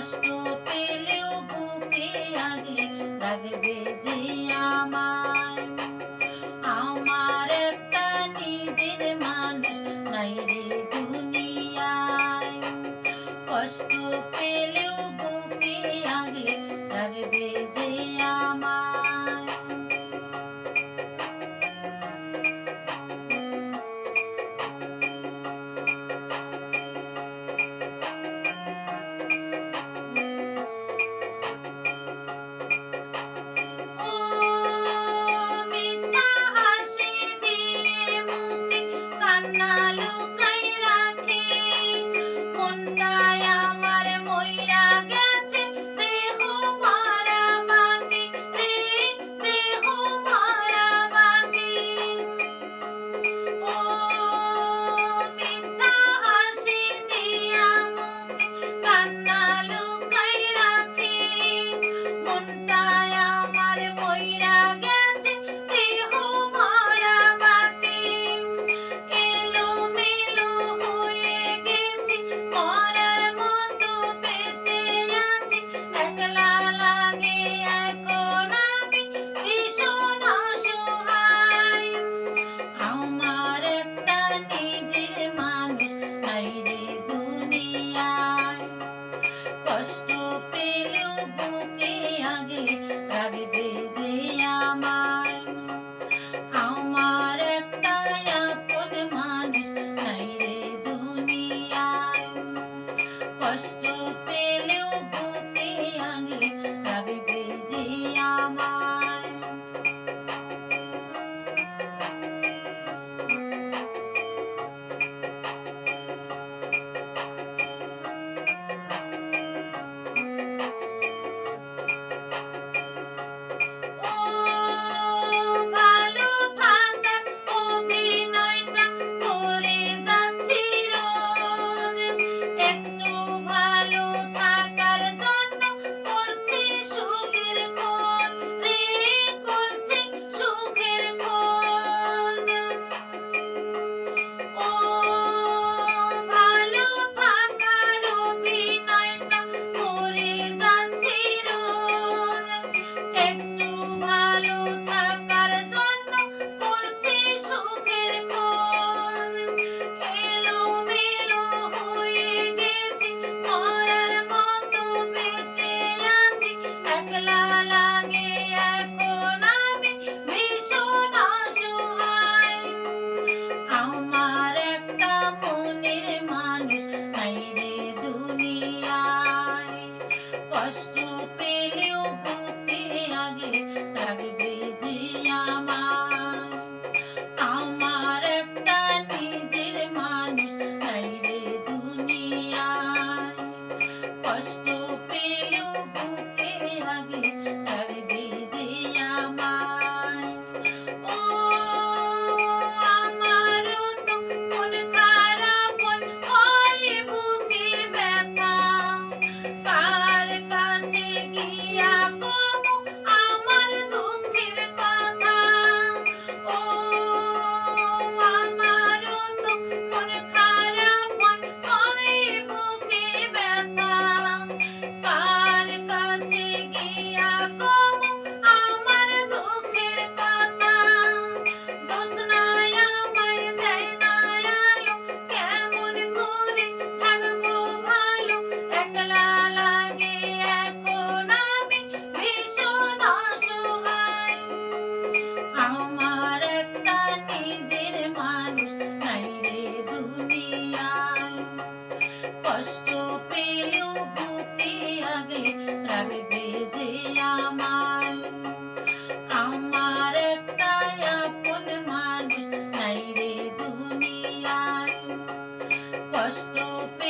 কষ্ট পেলেও বুকে আগলে রাখবে যে আমার একটা নিজের মানুষ নাই রে నాలుగు লাগবে যে আমার। আমার একটা নিজের মানুষ নাই রে দুনিয়া কষ্ট stupid.